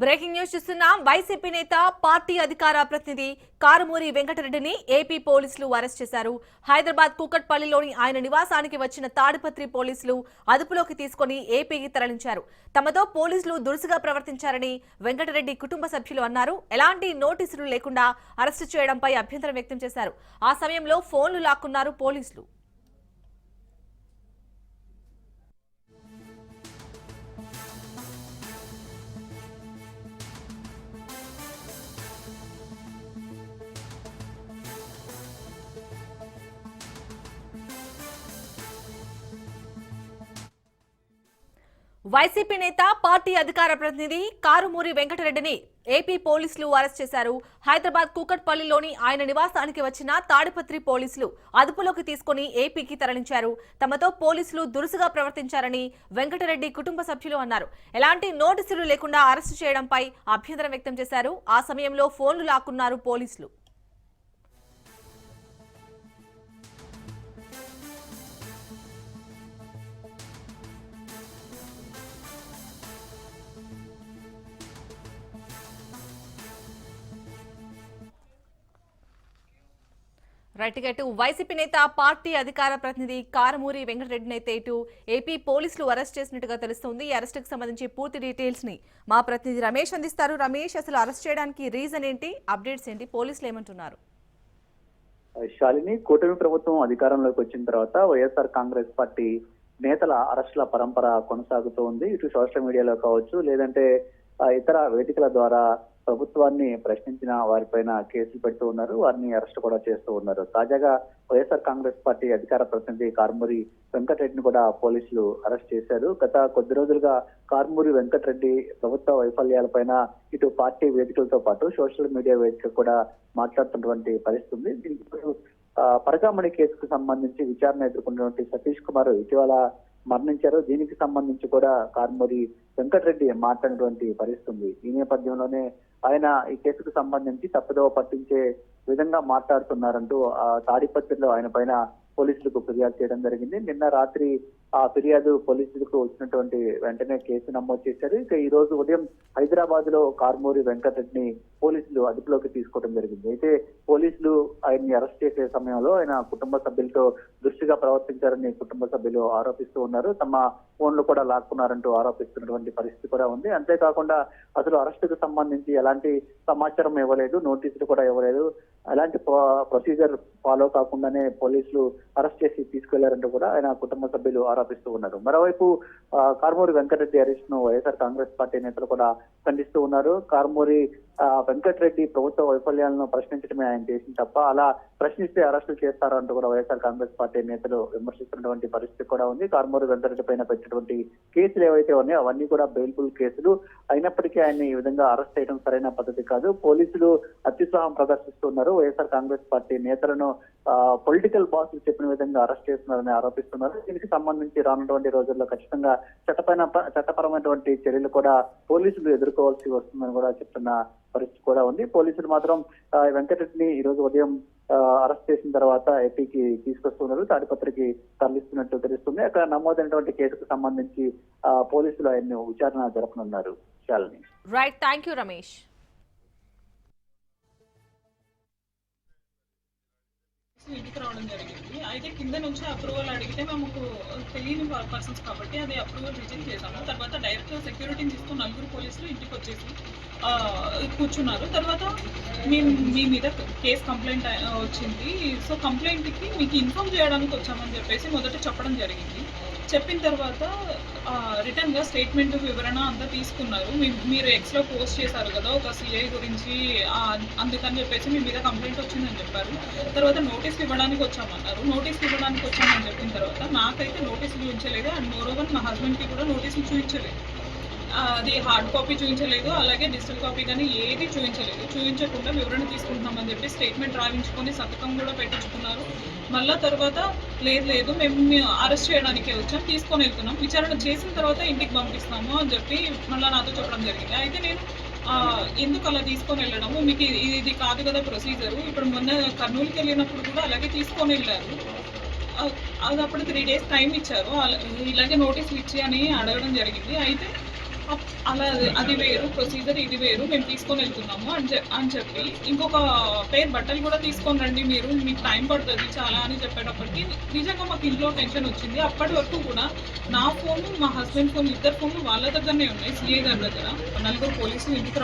Breaking news చూస్తున్నాం. YCP నేత party అధికార ప్రతినిధి కారుమూరి వెంకటరెడ్డిని ఏపీ పోలీసులు అరెస్ట్ చేశారు. హైదరాబాద్ కూకట్పల్లిలోని ఆయన నివాసానికి వచ్చిన తాడిపత్రి పోలీసులు అదుపులోకి తీసుకుని ఏపీకి తరలించారు. తమతో పోలీసులు దురుసుగా ప్రవర్తించారని వెంకటరెడ్డి కుటుంబ సభ్యులు అన్నారు. ఎలాంటి నోటీసులు లేకుండా అరెస్టు చేయడంపై అభ్యంతరం వ్యక్తం చేశారు. ఆ సమయంలో ఫోన్లు లాక్కున్నారు పోలీసులు. వైసీపీ నేత పార్టీ అధికార ప్రతినిధి కారుమూరి వెంకటరెడ్డిని ఏపీ పోలీసులు అరెస్ట్ చేశారు. హైదరాబాద్ కూకట్పల్లిలోని ఆయన నివాసానికి వచ్చిన తాడిపత్రి పోలీసులు అదుపులోకి తీసుకుని ఏపీకి తరలించారు. తమతో పోలీసులు దురుసుగా ప్రవర్తించారని వెంకటరెడ్డి కుటుంబ సభ్యులు అన్నారు. ఎలాంటి నోటీసులు లేకుండా అరెస్టు చేయడంపై అభ్యంతరం వ్యక్తం చేశారు. ఆ సమయంలో ఫోన్లు లాక్కున్నారు పోలీసులు. రైట్ ఇటు వైసీపీ నేత పార్టీ అధికార ప్రతినిధి కారమూరి వెంకటరెడ్డిని అయితే ఇటు ఏపీ పోలీసులు అరెస్ట్ చేసినట్టుగా తెలుస్తోంది. ఈ అరెస్టుకి సంబంధించి పూర్తి డీటెయిల్స్ని మా ప్రతినిధి రమేష్ అందిస్తారు. రమేష్ అసలు అరెస్ట్ చేయడానికి రీజన్ ఏంటి? అప్డేట్స్ ఏంటి? పోలీసులు ఏమంటున్నారు? శాలిని కూటమి ప్రభుత్వం అధికారంలోకి వచ్చిన తర్వాత వైఎస్ఆర్ కాంగ్రెస్ పార్టీ నేతల అరెస్టుల పరంపర కొనసాగుతూ ఉంది ఇటు సోషల్ మీడియాలో కావచ్చు లేదంటే ఇతర వేదికల ద్వారా ప్రభుత్వాన్ని ప్రశ్నించిన వారిపైన కేసులు పెడుతూ ఉన్నారు. వారిని అరెస్ట్ కూడా చేస్తూ ఉన్నారు. తాజాగా వైఎస్ఆర్ కాంగ్రెస్ పార్టీ అధికార ప్రతినిధి కార్మూరి వెంకటరెడ్డిని కూడా పోలీసులు అరెస్ట్ చేశారు. గత కొద్ది రోజులుగా కార్మూరి వెంకటరెడ్డి ప్రభుత్వ వైఫల్యాలపైన ఇటు పార్టీ వేదికలతో పాటు సోషల్ మీడియా వేదిక కూడా మాట్లాడుతున్నటువంటి పరిస్థితి ఉంది దీనికి పరకామణి కేసుకు సంబంధించి విచారణ ఎదుర్కొన్నటువంటి సతీష్ కుమార్ ఇటీవల మరణించారు. దీనికి సంబంధించి కూడా కార్మూరి వెంకటరెడ్డి మాట్లాడినటువంటి పరిస్థితి ఉంది ఈ నేపథ్యంలోనే ఆయన ఈ కేసుకు సంబంధించి తప్పుదోవ పట్టించే విధంగా మాట్లాడుతున్నారంటూ ఆ తాడిపత్రిలో ఆయన పైన పోలీసులకు ఫిర్యాదు చేయడం జరిగింది. నిన్న రాత్రి ఆ ఫిర్యాదు పోలీసులకు వచ్చినటువంటి వెంటనే కేసు నమోదు చేశారు. ఇక ఈ రోజు ఉదయం హైదరాబాద్లో కార్మూరి వెంకటరెడ్డిని పోలీసులు అదుపులోకి తీసుకోవడం జరిగింది. అయితే పోలీసులు ఆయన్ని అరెస్ట్ చేసే సమయంలో ఆయన కుటుంబ సభ్యులతో దృష్టిగా ప్రవర్తించారని కుటుంబ సభ్యులు ఆరోపిస్తూ ఉన్నారు. తమ ఫోన్లు కూడా లాక్కున్నారంటూ ఆరోపిస్తున్నటువంటి పరిస్థితి కూడా ఉంది. అంతేకాకుండా అసలు అరెస్టుకు సంబంధించి ఎలాంటి సమాచారం ఇవ్వలేదు నోటీసులు కూడా ఇవ్వలేదు. అలాంటి ప్రొసీజర్ ఫాలో కాకుండానే పోలీసులు అరెస్ట్ చేసి తీసుకెళ్ళారంటూ కూడా ఆయన కుటుంబ సభ్యులు ఆరోపిస్తూ ఉన్నారు. మరోవైపు ఆ, కార్మూరి వెంకటరెడ్డి అరెస్ట్ను వైఎస్ఆర్ కాంగ్రెస్ పార్టీ నేతలు కూడా ఖండిస్తూ ఉన్నారు. కార్మూరి వెంకటరెడ్డి ప్రభుత్వ వైఫల్యాలను ప్రశ్నించడమే ఆయన చేసింది తప్ప అలా ప్రశ్నిస్తే అరెస్టులు చేస్తారంటూ కూడా వైఎస్ఆర్ కాంగ్రెస్ పార్టీ నేతలు విమర్శిస్తున్నటువంటి పరిస్థితి కూడా ఉంది. కార్మూరు వెంకటరెడ్డి పైన పెట్టినటువంటి కేసులు ఏవైతే ఉన్నాయో అవన్నీ కూడా బెయిల్ఫుల్ కేసులు. అయినప్పటికీ ఆయన్ని ఈ విధంగా అరెస్ట్ చేయడం సరైన పద్ధతి కాదు. పోలీసులు అత్యుత్సాహం ప్రదర్శిస్తున్నారు. వైఎస్ఆర్ కాంగ్రెస్ పార్టీ నేతలను పొలిటికల్ బాస్ చెప్పిన విధంగా అరెస్ట్ చేస్తున్నారని ఆరోపిస్తున్నారు. దీనికి సంబంధించి రానున్నటువంటి రోజుల్లో ఖచ్చితంగా చట్టపైన చట్టపరమైనటువంటి చర్యలు కూడా పోలీసులు ఎదుర్కోవాల్సి వస్తుందని కూడా చెప్తున్న పరిస్థితి కూడా ఉంది. పోలీసులు మాత్రం ఆ, వెంకటరెడ్డిని ఈ రోజు ఉదయం అరెస్ట్ చేసిన తర్వాత ఏపీకి తీసుకొస్తున్నారు. తాడిపత్రికి తరలిస్తున్నట్టు తెలుస్తుంది. అక్కడ నమోదైనటువంటి కేసుకు సంబంధించి పోలీసులు ఆయన్ని విచారణ జరపనున్నారు. రైట్ థ్యాంక్ యూ రమేష్ ఇంటికి రావడం జరిగింది. అయితే కింద నుంచి అప్రూవల్ అడిగితే మేము తెలియని పర్సన్స్ కాబట్టి అది అప్రూవల్ రిజెక్ట్ చేశాము. తర్వాత డైరెక్ట్ సెక్యూరిటీని తీసుకుని నలుగురు పోలీసులు ఇంటికి వచ్చేసి కూర్చున్నారు. తర్వాత మేము మీ మీద కేసు కంప్లైంట్ వచ్చింది. సో కంప్లైంట్కి మీకు ఇన్ఫామ్ చేయడానికి వచ్చామని చెప్పేసి మొదట చెప్పడం జరిగింది. చెప్పిన తర్వాత రిటర్న్గా స్టేట్మెంట్ వివరణ అంతా తీసుకున్నారు. మీ- మీరు ఎక్స్లో పోస్ట్ చేశారు కదా ఒక సిఐ గురించి అందుకని చెప్పేసి మీ మీద కంప్లైంట్ వచ్చిందని చెప్పారు. తర్వాత నోటీస్ ఇవ్వడానికి వచ్చామన్నారు. నోటీస్ ఇవ్వడానికి వచ్చామని చెప్పిన తర్వాత నాకైతే నోటీస్ చూపించలేదు. అండ్ మోరోవర్ మా హస్బెండ్కి కూడా నోటీసులు చూపించలేదు. అది హార్డ్ కాపీ చూపించలేదు అలాగే డిజిటల్ కాపీ కానీ ఏది చూపించలేదు చూపించకుండా వివరణ తీసుకుంటున్నామని చెప్పి స్టేట్మెంట్ రాయించుకొని సంతకం కూడా పెట్టించుకున్నారు. మళ్ళా తర్వాత లేదు లేదు మేము అరెస్ట్ చేయడానికే వచ్చాం తీసుకొని వెళ్తున్నాం. విచారణ చేసిన తర్వాత ఇంటికి పంపిస్తాము అని చెప్పి మళ్ళీ నాతో చెప్పడం జరిగింది. అయితే నేను ఎందుకు అలా తీసుకొని వెళ్ళడము? మీకు ఇది కాదు కదా ప్రొసీజరు ఇప్పుడు మొన్న కర్నూలుకి వెళ్ళినప్పుడు కూడా అలాగే తీసుకొని వెళ్ళారు. అది అప్పుడు త్రీ డేస్ టైం ఇచ్చారు. అలా- ఇలాగే నోటీసులు ఇచ్చి అని అడగడం జరిగింది. అయితే అలా అది- వేరు ప్రొసీజర్ ఇది వేరు మేము తీసుకొని వెళ్తున్నాము అని చె- అని చెప్పి. ఇంకొక పేరు బట్టలు కూడా తీసుకొని రండి మీరు మీకు టైం పడుతుంది చాలా అని చెప్పేటప్పటికి నిజంగా మాకు ఇంట్లో టెన్షన్ వచ్చింది. అప్పటి వరకు కూడా నా ఫోన్ మా హస్బెండ్ ఫోన్ ఇద్దరు ఫోన్లు వాళ్ళ దగ్గరనే ఉన్నాయి సిఏ గారి దగ్గర. నలుగురు పోలీసులు ఇంటికి